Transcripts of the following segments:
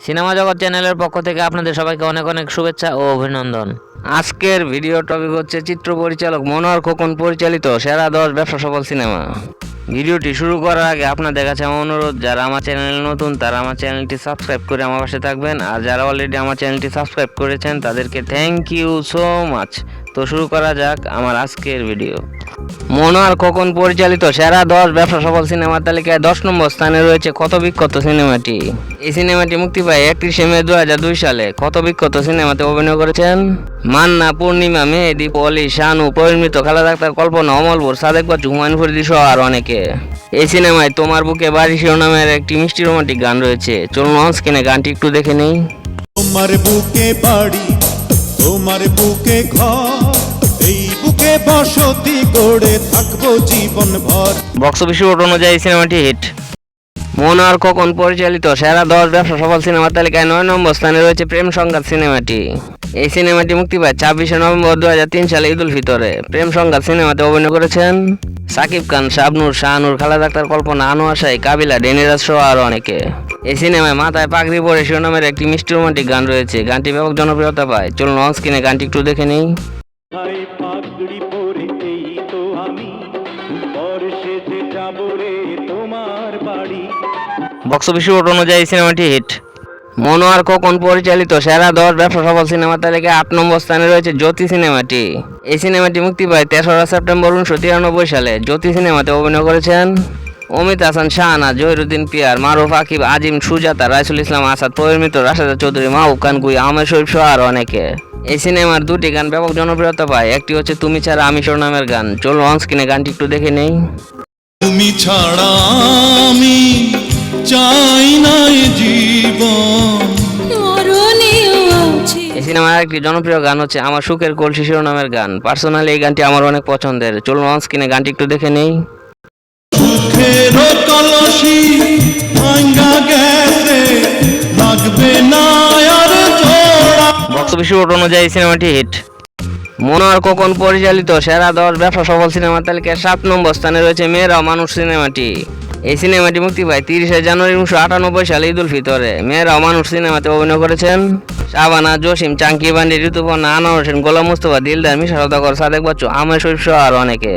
Cinema জগৎ চ্যানেলের পক্ষ থেকে আপনাদের সবাইকে অনেক অনেক শুভেচ্ছা ও অভিনন্দন। আজকের ভিডিও টপিক হচ্ছে চিত্র পরিচালক মনোহর খোকন পরিচালিত সেরা দশ ব্যবসা সফল সিনেমা। ভিডিওটি শুরু করার আগে আপনাদের কাছে আমার অনুরোধ, যারা আমার চ্যানেলে নতুন, তারা আমার চ্যানেলটি সাবস্ক্রাইব করে আমার পাশে থাকবেন। আর যারা অলরেডি আমার চ্যানেলটি সাবস্ক্রাইব করেছেন, তাদেরকে থ্যাংক ইউ সো মাচ তো শুরু করা যাক আমার আজকের ভিডিও মনোয়ার খোকন পরিচালিত সেরা দশ ব্যবসা সফল সিনেমার তালিকায় দশ নম্বর স্থানে রয়েছে ক্ষত বিক্ষত সিনেমাটি। এই সিনেমাটি মুক্তি পায় একত্রিশে মে দু হাজার দুই সালে। ক্ষত বিক্ষত সিনেমাতে অভিনয় করেছেন মান্না, পূর্ণিমা, মেহেদি, পলি, শানু পরিমিত খালা ডাক্তার কল্পনা অমলপুর সাদেক বাচ্চু, হুমায়ুন ফরিদি সহ আর অনেকে। এই সিনেমায় তোমার বুকে বাড়ি শিরোনামের একটি মিষ্টি রোমান্টিক গান রয়েছে। চলুন অন স্ক্রিনে গানটি একটু দেখে নেই। তোমার বুকে বাড়ি তোমার বুকে ঘর, এই বুকে বসতি করে থাকব জীবন ভর বক্স অফিস অনুযায়ী সিনেমাটি হিট মনোয়ার খোকন পরিচালিত? সেরা দশ ব্যবসা সফল সিনেমার তালিকায় নয় নম্বর স্থানে রয়েছে প্রেম সংঘাত সিনেমাটি। এই সিনেমাটি মুক্তি পায় ছাব্বিশে নভেম্বর দু হাজার তিন সালে ঈদুল ফিতরে। প্রেম সংঘাত সিনেমাতে অভিনয় করেছেন সাকিব খান, শাবনুর, শাহনুর খালা ডাক্তার কল্পনা, আনোয়ার কাবিলা ডেনিরাজ সহ আরও অনেকে। এই সিনেমায় মাথায় পাগড়ি পরে শিরোনামের একটি মিষ্টি রোমান্টিক গান রয়েছে। গানটি ব্যাপক জনপ্রিয়তা পায়। চলুন অন স্ক্রিনে গানটি একটু দেখে নিই। বক্স অফিস রিপোর্ট অনুযায়ী সিনেমাটি হিট মনোয়ার খোকন পরিচালিত সেরা দশ ব্যবসা সফল সিনেমা তালিকায় আট নম্বর স্থানে রয়েছে জ্যোতি সিনেমাটি এই সিনেমাটি মুক্তি পায় তেসরা সেপ্টেম্বর উনিশশো তিরানব্বই সালে। জ্যোতি সিনেমাতে অভিনয় করেছেন অমিত হাসান শাহানা জহিরুদ্দিন পিয়ার, মারুফ আকিব, আজিম, সুজাতা, রাইসুল ইসলাম আসাদ, পরিমিত, রাশেদা চৌধুরী, মাহবুব খান আহমেদ শরীফ সহ আরও অনেকে। এই সিনেমার দুটি গান ব্যাপক জনপ্রিয়তা পায়। একটি হচ্ছে তুমি ছাড়া আমি নামের গান। চলো অন স্ক্রিনে গানটি একটু দেখে নেই। তুমি ছাড়া আমি চাই না জীবন। এই সিনেমার একটি জনপ্রিয় গান হচ্ছে আমার সুখের কলসি শিরোনামের গান। পার্সোনালি এই গানটি আমার অনেক পছন্দের। চলুন স্ক্রিনে গানটি একটু দেখে নেই। সুখের কলসি ভাঙ্গা গেছে লাগবে না রিপোর্ট অনুযায়ী সিনেমাটি হিট মনোয়ার খোকন পরিচালিত সেরা দশ ব্যবসা সফল সিনেমার তালিকায় সাত নম্বর স্থানে রয়েছে মেয়েরা মানুষ সিনেমাটি এই সিনেমাটি মুক্তি পায় তিরিশে জানুয়ারি উনিশশো আটানব্বই সালে ঈদুল ফিতরে। মেয়েরা মানুষ সিনেমাতে অভিনয় করেছেন শাবানা জসিম, চাঙ্কি বান্ডি ঋতুপর্ণা, আনোয়ার হোসেন, গোলাম মুস্তফা, দিলদার, মিশা সদাকর সাদেক বাচ্চু আমের শরীফ সহ আর অনেকে।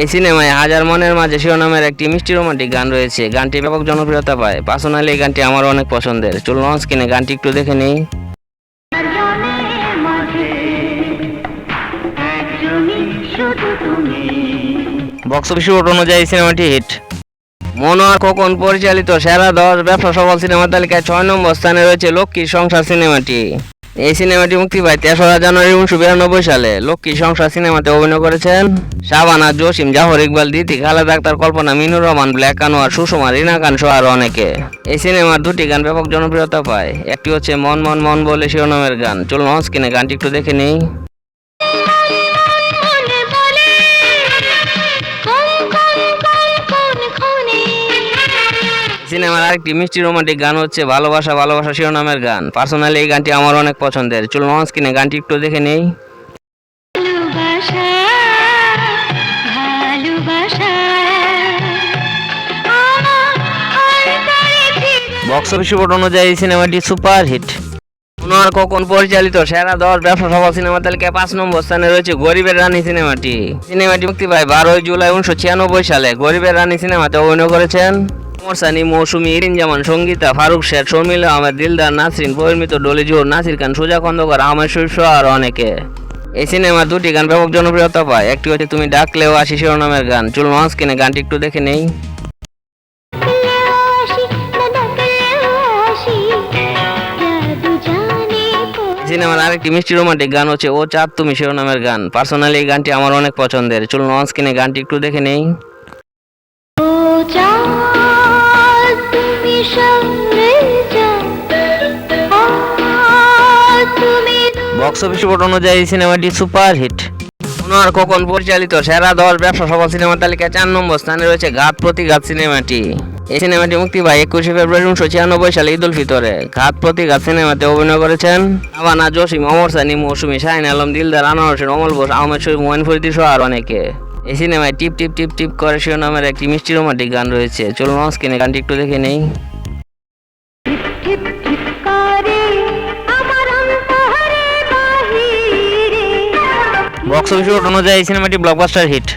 এই সিনেমায় হাজার মনের মাঝে শিরোনামের একটি মিষ্টি রোমান্টিক গান রয়েছে। গানটি ব্যাপক জনপ্রিয়তা পায়। পার্সোনালি এই গানটি আমার অনেক পছন্দের। চলুন স্ক্রিনে গানটি একটু দেখে নিই। বক্স অফিস অনুযায়ী সিনেমাটি হিট মনোয়ার খোকন পরিচালিত? সেরা দশ ব্যবসা সফল সিনেমার তালিকায় ছয় নম্বর স্থানে রয়েছে লক্ষ্মী সংসার সিনেমাটি এই সিনেমাটি মুক্তি পায় তেসরা জানুয়ারি উনিশশো বিরানব্বই সালে। লক্ষ্মী সংসার সিনেমাতে অভিনয় করেছেন শাবানা, জসিম জাহর ইকবাল, দিতি, খালেদ আক্তার, কল্পনা মিনুর রহমান, ব্ল্যাক আনোয়ার সুষমা, রিনা খান সহ আরও অনেকে। এই সিনেমার দুটি গান ব্যাপক জনপ্রিয়তা পায়। একটি হচ্ছে মন মন মন বলে শিরোনামের গান। চলুন স্ক্রিনে গানটি একটু দেখে নিই। সিনেমার আরেকটি মিষ্টি রোমান্টিক গান হচ্ছে ভালোবাসা ভালোবাসা শিরোনামের গান। পার্সোনালি এই গানটি আমার অনেক পছন্দের। চলুন অন স্ক্রিনে গানটি একটু দেখে নেই। বক্স অফিস রিপোর্ট অনুযায়ী সিনেমাটি সুপার হিট মনোয়ার খোকন পরিচালিত সেরা দশ ব্যবসা সফল সিনেমা তালিকায় পাঁচ নম্বর স্থানে রয়েছে গরিবের রানী সিনেমাটি। সিনেমাটি মুক্তি পায় বারোই জুলাই উনিশশো ছিয়ানব্বই সালে। গরিবের রানী সিনেমাতে অভিনয় করেছেন ওমর সানি মৌসুমী, ইরিন জামান, সঙ্গীতা, ফারুক শেখ শর্মিলা, আহমেদ, দিলদার, নাসরিন, পরিমিত, ডলি জোহর, নাসির খান, সুজা খন্দকার, আহমেদ সহ আরও অনেকে। এই সিনেমার দুটি গান ব্যাপক জনপ্রিয়তা পায়। একটি হচ্ছে তুমি ডাকলেও আসি শিরোনামের গান। চলুন অন স্ক্রিনে গানটি একটু দেখে নেই। কোন সিনেমার আরেকটি মিষ্টি রোমান্টিক গান হচ্ছে, ও চাঁদ তুমি শিরোনামের গান। পার্সোনালি এই গানটি আমার অনেক পছন্দের। চলুন অন স্ক্রিনে গানটি একটু দেখে নেই। বক্স অফিস রিপোর্ট অনুযায়ী সিনেমাটি সুপার হিট মনোয়ার খোকন পরিচালিত সেরা দশ ব্যবসা সফল সিনেমার তালিকায় চার নম্বর স্থানে রয়েছে ঘাত প্রতিঘাত সিনেমাটি এই সিনেমাটি মুক্তি পায় একুশে ফেব্রুয়ারি উনিশশো ছিয়ানব্বই সালে ঈদুল ফিতরে। ঘাত প্রতিঘাত সিনেমাতে অভিনয় করেছেন আবানা জসিম, অমর সানি, মৌসুমী, শাহিন আলম, দিলদার আনোয়ার হোসেন, অমল বোস আহমেদ শরীফ মোহাইন ফরিদি সহ আর অনেকে। এই সিনেমায় টিপ টিপ টিপ টিপ করে শিরোনামের একটি মিষ্টি রোমান্টিক গান রয়েছে। চলুন স্ক্রিনে গানটি একটু দেখে নেই। বক্স অফিস অনুযায়ী এই সিনেমাটি ব্লকবাস্টার হিট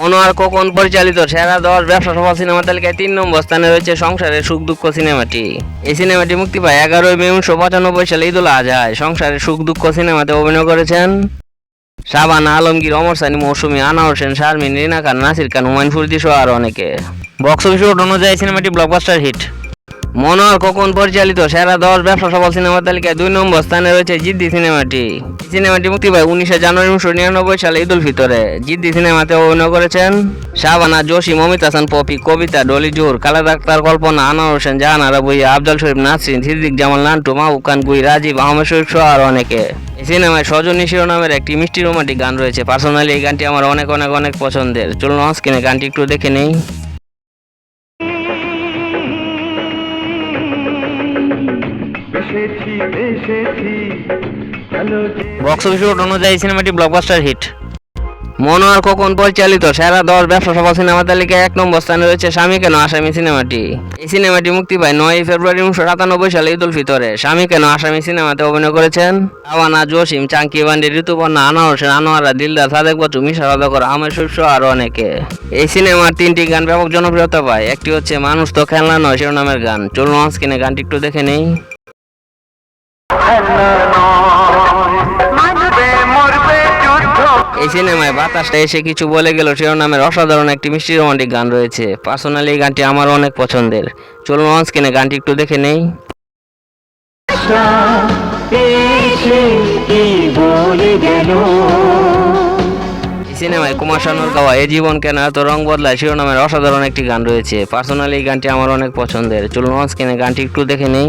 মনোয়ার কোকন পরিচালিত সেরা দশ ব্যবসা সফল সিনেমা তালিকায় তিন নম্বর স্থানে রয়েছে সংসারের সুখ দুঃখ সিনেমাটি। এই সিনেমাটি মুক্তি পায় এগারোই মে উনিশশো পঁচানব্বই সালে ঈদুল আজহায়। সংসারের সুখ দুঃখ সিনেমাতে অভিনয় করেছেন শাবানা আলমগীর, অমর সানি, মৌসুমী আনা হোসেন, শারমিন, রিনা খান, নাসির খান, হুমায়ুন ফুরদি সহ আরও অনেকে। বক্স অফিস অনুযায়ী সিনেমাটি ব্লকবাস্টার হিট মনোহর খোকন পরিচালিত সেরা দশ ব্যবসা সফল সিনেমা তালিকায় দুই নম্বর স্থানে রয়েছে জিদ্দি সিনেমাটি। সিনেমাটি মুক্তি পায় উনিশে জানুয়ারি উনিশশো নিরানব্বই সালে ঈদ উল ফিতরে। জিদ্দি সিনেমাতে অভিনয় করেছেন শাবানা জোশী, মমিত হাসান, পপি, কবিতা, ডলি জোর কালা ডাক্তার কল্পনা, আনোয়ার হোসেন, জাহান আরা বইয়া আফজল শরীফ, নাসরিন, সিদ্দিক, জামাল নান্টু, মাহবুব খান, গুই, রাজীব, আহমেদ শরীফ সহ আরও অনেকে। এই সিনেমায় সজনী শিরোনামের একটি মিষ্টি রোমান্টিক গান রয়েছে। পার্সোনালি এই গানটি আমার অনেক অনেক অনেক পছন্দের। চলুন স্ক্রিনে গানটি একটু দেখে নেই। বক্স অফিস অনুযায়ী সিনেমাটি ব্লকবাস্টার হিট মনোয়ার পরিচালিত সেরা দশ ব্যবসা সফল সিনেমা তালিকায় এক নম্বর স্থানে রয়েছে স্বামী কেন আসামি সিনেমাটি। এই সিনেমাটি মুক্তি পায় নয় ফেব্রুয়ারি উনিশশো সাতানব্বই সালে ঈদ উল ফিতরে। স্বামী কেন আসামি সিনেমাতে অভিনয় করেছেন? আওয়ানা জসিম, চাঙ্কি বান্ডি, ঋতুপর্ণা, আনোয়ার হোসেন আনোয়ারা, দিলদার, সাদেক বচ্চু, মিশা সদাকর আমের শৈশ আরও অনেকে। এই সিনেমার তিনটি গান ব্যাপক জনপ্রিয়তা পায়। একটি হচ্ছে মানুষ তো খেলনা নয় শিরোনামের গান। চলুন স্ক্রিনে গানটি একটু দেখে নেই। এই সিনেমায় বাতাসটা এসে কিছু বলে গেল, শিরোনামের অসাধারণ একটি মিষ্টি রোমান্টিক গান রয়েছে। পার্সোনালি এই গানটি আমার অনেক পছন্দের। চলুন অন স্ক্রিনে গানটি একটু দেখে নেই। সিনেমায় কুমার শানুর গাওয়া এ জীবন কেন এত রং বদলায়, শিরোনামের অসাধারণ একটি গান রয়েছে। পার্সোনালি এই গানটি আমার অনেক পছন্দের। চলুন অন স্ক্রিনে গানটি একটু দেখে নেই।